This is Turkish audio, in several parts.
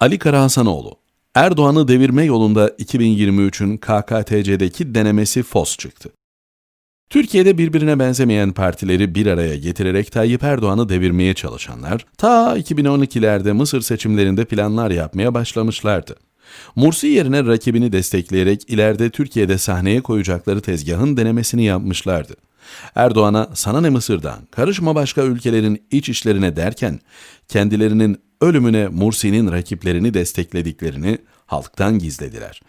Ali Karahasanoğlu, Erdoğan'ı devirme yolunda 2023'ün KKTC'deki denemesi fos çıktı. Türkiye'de birbirine benzemeyen partileri bir araya getirerek Tayyip Erdoğan'ı devirmeye çalışanlar, ta 2012'lerde Mısır seçimlerinde planlar yapmaya başlamışlardı. Mursi yerine rakibini destekleyerek ileride Türkiye'de sahneye koyacakları tezgahın denemesini yapmışlardı. Erdoğan'a sana ne Mısır'dan, karışma başka ülkelerin iç işlerine derken, kendilerinin ölümüne Mursi'nin rakiplerini desteklediklerini halktan gizlediler.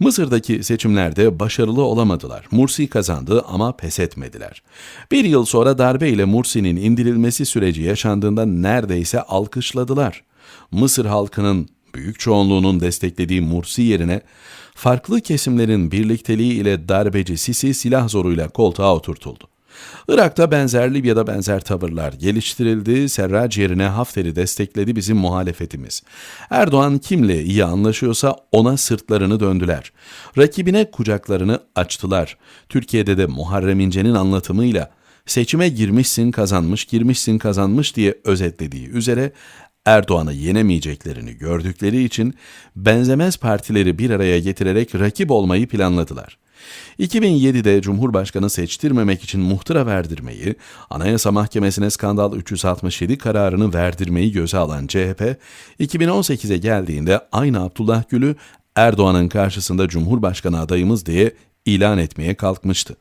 Mısır'daki seçimlerde başarılı olamadılar. Mursi kazandı ama pes etmediler. Bir yıl sonra darbe ile Mursi'nin indirilmesi süreci yaşandığında neredeyse alkışladılar. Mısır halkının büyük çoğunluğunun desteklediği Mursi yerine farklı kesimlerin birlikteliği ile darbeci Sisi silah zoruyla koltuğa oturtuldu. Irak'ta benzer Libya'da benzer tavırlar geliştirildi. Serrac yerine Hafter'i destekledi bizim muhalefetimiz. Erdoğan kimle iyi anlaşıyorsa ona sırtlarını döndüler. Rakibine kucaklarını açtılar. Türkiye'de de Muharrem İnce'nin anlatımıyla seçime girmişsin kazanmış, girmişsin kazanmış diye özetlediği üzere Erdoğan'ı yenemeyeceklerini gördükleri için benzemez partileri bir araya getirerek rakip olmayı planladılar. 2007'de Cumhurbaşkanı seçtirmemek için muhtıra verdirmeyi, Anayasa Mahkemesi'ne skandal 367 kararını verdirmeyi göze alan CHP, 2018'e geldiğinde aynı Abdullah Gül'ü Erdoğan'ın karşısında Cumhurbaşkanı adayımız diye ilan etmeye kalkmıştı.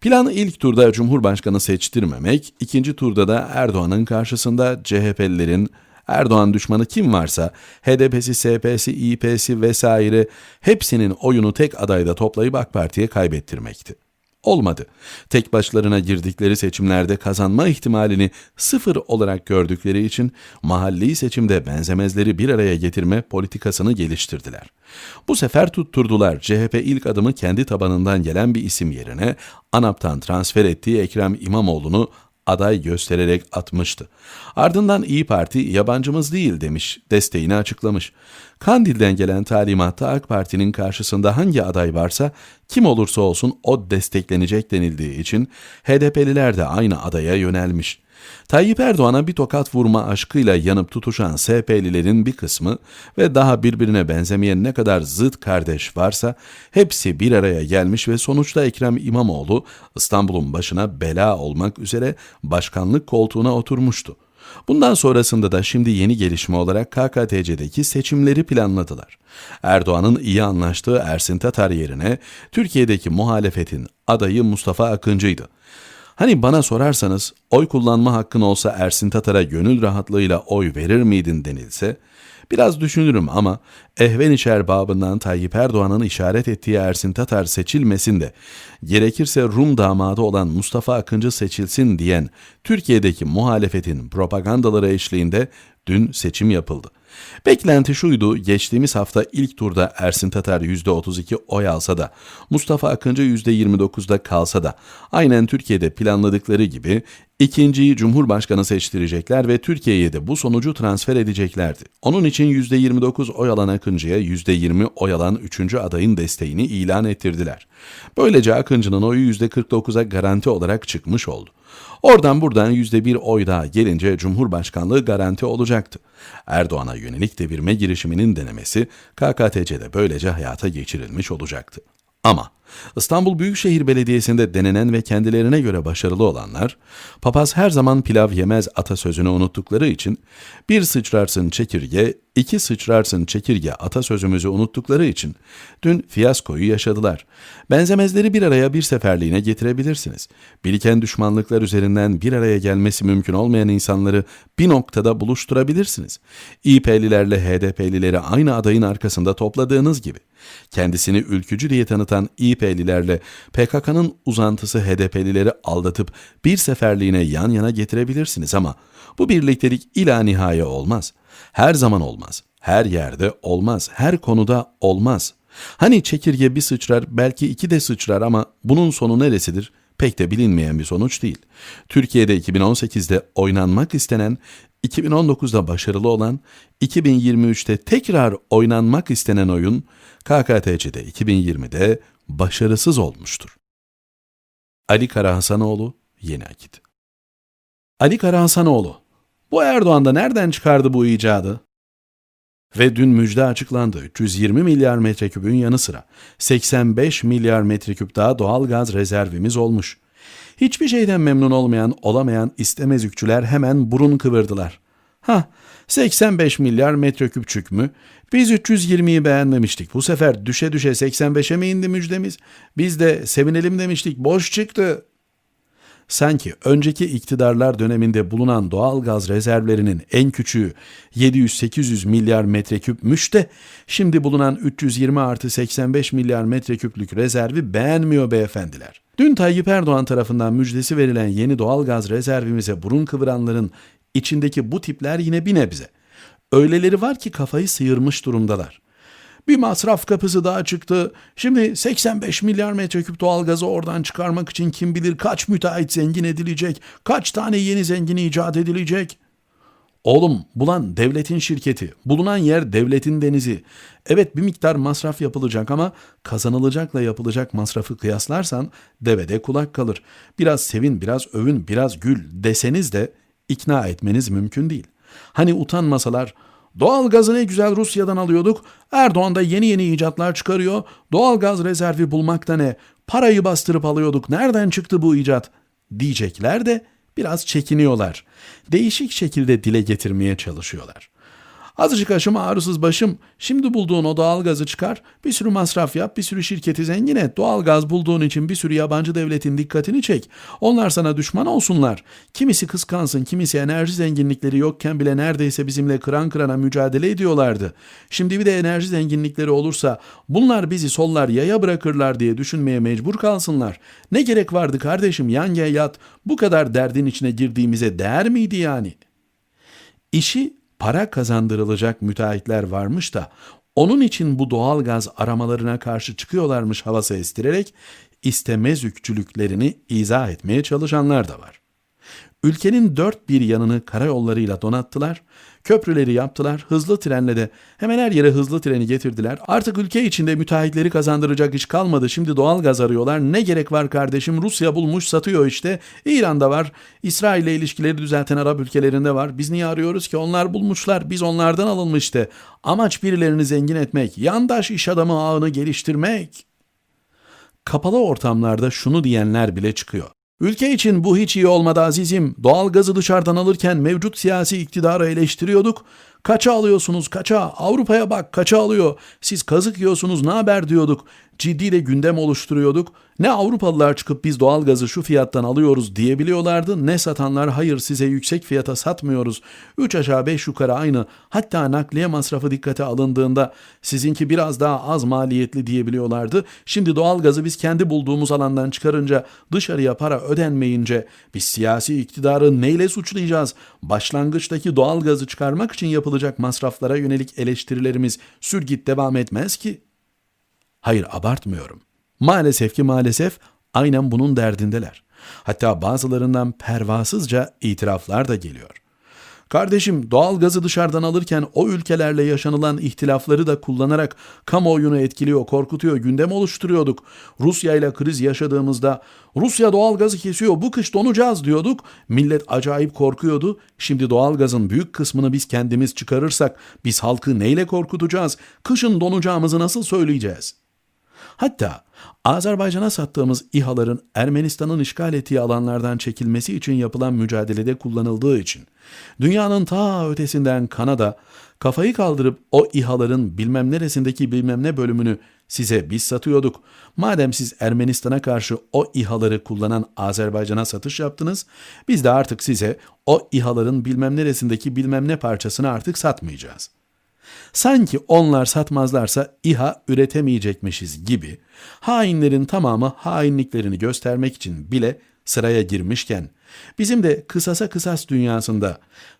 Plan ilk turda Cumhurbaşkanı seçtirmemek, ikinci turda da Erdoğan'ın karşısında CHP'lilerin Erdoğan düşmanı kim varsa HDP'si, SP'si, İP'si vesaire hepsinin oyunu tek adayda toplayıp AK Parti'ye kaybettirmekti. Olmadı. Tek başlarına girdikleri seçimlerde kazanma ihtimalini sıfır olarak gördükleri için mahalli seçimde benzemezleri bir araya getirme politikasını geliştirdiler. Bu sefer tutturdular CHP ilk adımı kendi tabanından gelen bir isim yerine ANAP'tan transfer ettiği Ekrem İmamoğlu'nu aday göstererek atmıştı. Ardından İyi Parti yabancımız değil demiş, desteğini açıklamış. Kandil'den gelen talimatta AK Parti'nin karşısında hangi aday varsa kim olursa olsun o desteklenecek denildiği için HDP'liler de aynı adaya yönelmiş. Tayyip Erdoğan'a bir tokat vurma aşkıyla yanıp tutuşan SP'lilerin bir kısmı ve daha birbirine benzemeyen ne kadar zıt kardeş varsa hepsi bir araya gelmiş ve sonuçta Ekrem İmamoğlu İstanbul'un başına bela olmak üzere başkanlık koltuğuna oturmuştu. Bundan sonrasında da şimdi yeni gelişme olarak KKTC'deki seçimleri planladılar. Erdoğan'ın iyi anlaştığı Ersin Tatar yerine Türkiye'deki muhalefetin adayı Mustafa Akıncı'ydı. Hani bana sorarsanız oy kullanma hakkın olsa Ersin Tatar'a gönül rahatlığıyla oy verir miydin denilse biraz düşünürüm ama ehven içer babından Tayyip Erdoğan'ın işaret ettiği Ersin Tatar seçilmesin de gerekirse Rum damadı olan Mustafa Akıncı seçilsin diyen Türkiye'deki muhalefetin propagandaları eşliğinde dün seçim yapıldı. Beklenti şuydu, geçtiğimiz hafta ilk turda Ersin Tatar %32 oy alsa da, Mustafa Akıncı %29'da kalsa da, aynen Türkiye'de planladıkları gibi ikinciyi Cumhurbaşkanı seçtirecekler ve Türkiye'ye de bu sonucu transfer edeceklerdi. Onun için %29 oy alan Akıncı'ya %20 oy alan 3. adayın desteğini ilan ettirdiler. Böylece Akıncı'nın oyu %49'a garanti olarak çıkmış oldu. Oradan buradan %1 oy daha gelince Cumhurbaşkanlığı garanti olacaktı. Erdoğan'a yönelik devirme girişiminin denemesi KKTC'de böylece hayata geçirilmiş olacaktı. Ama İstanbul Büyükşehir Belediyesi'nde denenen ve kendilerine göre başarılı olanlar, papaz her zaman pilav yemez atasözünü unuttukları için, bir sıçrarsın çekirge, iki sıçrarsın çekirge atasözümüzü unuttukları için dün fiyaskoyu yaşadılar. Benzemezleri bir araya bir seferliğine getirebilirsiniz. Biriken düşmanlıklar üzerinden bir araya gelmesi mümkün olmayan insanları bir noktada buluşturabilirsiniz. İP'lilerle HDP'lileri aynı adayın arkasında topladığınız gibi. Kendisini ülkücü diye tanıtan İP'lilerle PKK'nın uzantısı HDP'lileri aldatıp bir seferliğine yan yana getirebilirsiniz ama bu birliktelik ila nihaya olmaz. Her zaman olmaz. Her yerde olmaz. Her konuda olmaz. Hani çekirge bir sıçrar, belki iki de sıçrar ama bunun sonu neresidir? Pek de bilinmeyen bir sonuç değil. Türkiye'de 2018'de oynanmak istenen, 2019'da başarılı olan, 2023'te tekrar oynanmak istenen oyun KKTC'de 2020'de başarısız olmuştur. Ali Karahasanoğlu, Yeni Akit Ali Karahasanoğlu, bu Erdoğan da nereden çıkardı bu icadı? Ve dün müjde açıklandı. 320 milyar metreküpün yanı sıra 85 milyar metreküp daha doğal gaz rezervimiz olmuş. Hiçbir şeyden memnun olmayan, olamayan istemezükçüler hemen burun kıvırdılar. Ha, 85 milyar metreküpçük mü? Biz 320'yi beğenmemiştik. Bu sefer düşe düşe 85'e mi indi müjdemiz? Biz de sevinelim demiştik. Boş çıktı. Sanki önceki iktidarlar döneminde bulunan doğal gaz rezervlerinin en küçüğü 700-800 milyar metreküpmüş de şimdi bulunan 320 artı 85 milyar metreküplük rezervi beğenmiyor beyefendiler. Dün Tayyip Erdoğan tarafından müjdesi verilen yeni doğal gaz rezervimize burun kıvıranların içindeki bu tipler yine bir nebze. Öyleleri var ki kafayı sıyırmış durumdalar. Bir masraf kapısı daha çıktı. Şimdi 85 milyar metreküp doğalgazı oradan çıkarmak için kim bilir kaç müteahhit zengin edilecek, kaç tane yeni zengin icat edilecek. Oğlum bulan devletin şirketi, bulunan yer devletin denizi. Evet bir miktar masraf yapılacak ama kazanılacakla yapılacak masrafı kıyaslarsan devede kulak kalır. Biraz sevin, biraz övün, biraz gül deseniz de ikna etmeniz mümkün değil. Hani utanmasalar Doğal gazı ne güzel Rusya'dan alıyorduk. Erdoğan da yeni yeni icatlar çıkarıyor. Doğal gaz rezervi bulmakta ne? Parayı bastırıp alıyorduk. Nereden çıktı bu icat? Diyecekler de biraz çekiniyorlar. Değişik şekilde dile getirmeye çalışıyorlar. Azıcık aşım ağrısız başım. Şimdi bulduğun o doğal gazı çıkar. Bir sürü masraf yap, bir sürü şirketi zengin et. Doğal gaz bulduğun için bir sürü yabancı devletin dikkatini çek. Onlar sana düşman olsunlar. Kimisi kıskansın, kimisi enerji zenginlikleri yokken bile neredeyse bizimle kıran kırana mücadele ediyorlardı. Şimdi bir de enerji zenginlikleri olursa bunlar bizi sollar yaya bırakırlar diye düşünmeye mecbur kalsınlar. Ne gerek vardı kardeşim yan yat. Bu kadar derdin içine girdiğimize değer miydi yani? İşi para kazandırılacak müteahhitler varmış da onun için bu doğal gaz aramalarına karşı çıkıyorlarmış havası estirerek istemezükçülüklerini izah etmeye çalışanlar da var. Ülkenin dört bir yanını karayollarıyla donattılar, köprüleri yaptılar, hızlı trenle de hemen her yere hızlı treni getirdiler. Artık ülke içinde müteahhitleri kazandıracak iş kalmadı. Şimdi doğal gaz arıyorlar. Ne gerek var kardeşim? Rusya bulmuş satıyor işte. İran'da var. İsrail ile ilişkileri düzelten Arap ülkelerinde var. Biz niye arıyoruz ki? Onlar bulmuşlar. Biz onlardan alınmıştı. Amaç birilerini zengin etmek, yandaş iş adamı ağını geliştirmek. Kapalı ortamlarda şunu diyenler bile çıkıyor. Ülke için bu hiç iyi olmadı azizim. Doğal gazı dışarıdan alırken mevcut siyasi iktidarı eleştiriyorduk. Kaça alıyorsunuz kaça? Avrupa'ya bak kaça alıyor? Siz kazık yiyorsunuz ne haber diyorduk. Ciddi de gündem oluşturuyorduk. Ne Avrupalılar çıkıp biz doğal gazı şu fiyattan alıyoruz diyebiliyorlardı. Ne satanlar hayır size yüksek fiyata satmıyoruz. 3 aşağı 5 yukarı aynı. Hatta nakliye masrafı dikkate alındığında sizinki biraz daha az maliyetli diyebiliyorlardı. Şimdi doğal gazı biz kendi bulduğumuz alandan çıkarınca dışarıya para ödenmeyince biz siyasi iktidarı neyle suçlayacağız? Başlangıçtaki doğal gazı çıkarmak için yapılacak masraflara yönelik eleştirilerimiz sürgit devam etmez ki. Hayır abartmıyorum. Maalesef ki maalesef aynen bunun derdindeler. Hatta bazılarından pervasızca itiraflar da geliyor. Kardeşim doğal gazı dışarıdan alırken o ülkelerle yaşanılan ihtilafları da kullanarak kamuoyunu etkiliyor, korkutuyor, gündem oluşturuyorduk. Rusya ile kriz yaşadığımızda Rusya doğal gazı kesiyor, bu kış donacağız diyorduk. Millet acayip korkuyordu. Şimdi doğal gazın büyük kısmını biz kendimiz çıkarırsak biz halkı neyle korkutacağız? Kışın donacağımızı nasıl söyleyeceğiz? Hatta Azerbaycan'a sattığımız İHA'ların Ermenistan'ın işgal ettiği alanlardan çekilmesi için yapılan mücadelede kullanıldığı için dünyanın ta ötesinden Kanada kafayı kaldırıp o İHA'ların bilmem neresindeki bilmem ne bölümünü size biz satıyorduk. Madem siz Ermenistan'a karşı o İHA'ları kullanan Azerbaycan'a satış yaptınız, biz de artık size o İHA'ların bilmem neresindeki bilmem ne parçasını artık satmayacağız.'' Sanki onlar satmazlarsa İHA üretemeyecekmişiz gibi hainlerin tamamı hainliklerini göstermek için bile sıraya girmişken bizim de kısasa kısas dünyasında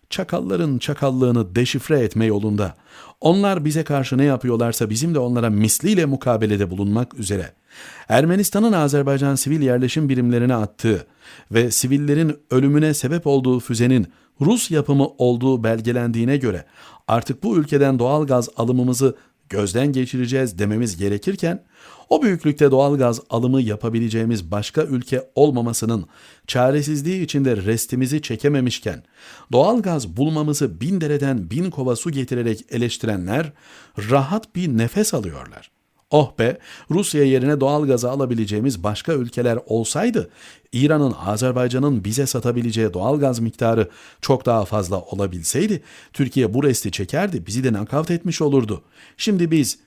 çakalların çakallığını deşifre etme yolunda onlar bize karşı ne yapıyorlarsa bizim de onlara misliyle mukabelede bulunmak üzere Ermenistan'ın Azerbaycan sivil yerleşim birimlerine attığı ve sivillerin ölümüne sebep olduğu füzenin Rus yapımı olduğu belgelendiğine göre artık bu ülkeden doğal gaz alımımızı gözden geçireceğiz dememiz gerekirken O büyüklükte doğalgaz alımı yapabileceğimiz başka ülke olmamasının çaresizliği içinde restimizi çekememişken, doğalgaz bulmamızı bin dereden bin kova su getirerek eleştirenler rahat bir nefes alıyorlar. Oh be, Rusya yerine doğalgazı alabileceğimiz başka ülkeler olsaydı, İran'ın, Azerbaycan'ın bize satabileceği doğalgaz miktarı çok daha fazla olabilseydi, Türkiye bu resti çekerdi, bizi de nakavt etmiş olurdu. Şimdi biz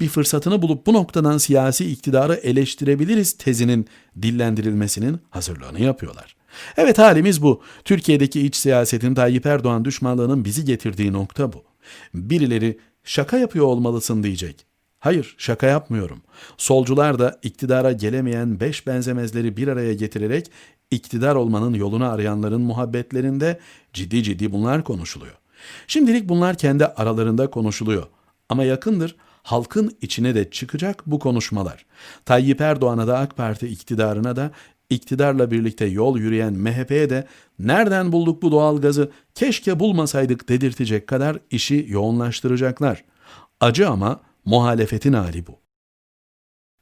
bir fırsatını bulup bu noktadan siyasi iktidarı eleştirebiliriz tezinin dillendirilmesinin hazırlığını yapıyorlar. Evet halimiz bu. Türkiye'deki iç siyasetin Tayyip Erdoğan düşmanlığının bizi getirdiği nokta bu. Birileri şaka yapıyor olmalısın diyecek. Hayır, şaka yapmıyorum. Solcular da iktidara gelemeyen beş benzemezleri bir araya getirerek iktidar olmanın yolunu arayanların muhabbetlerinde ciddi ciddi bunlar konuşuluyor. Şimdilik bunlar kendi aralarında konuşuluyor. Ama yakındır halkın içine de çıkacak bu konuşmalar. Tayyip Erdoğan'a da AK Parti iktidarına da iktidarla birlikte yol yürüyen MHP'ye de nereden bulduk bu doğalgazı keşke bulmasaydık dedirtecek kadar işi yoğunlaştıracaklar. Acı ama muhalefetin hali bu.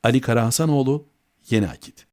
Ali Karahasanoğlu, Yeni Akit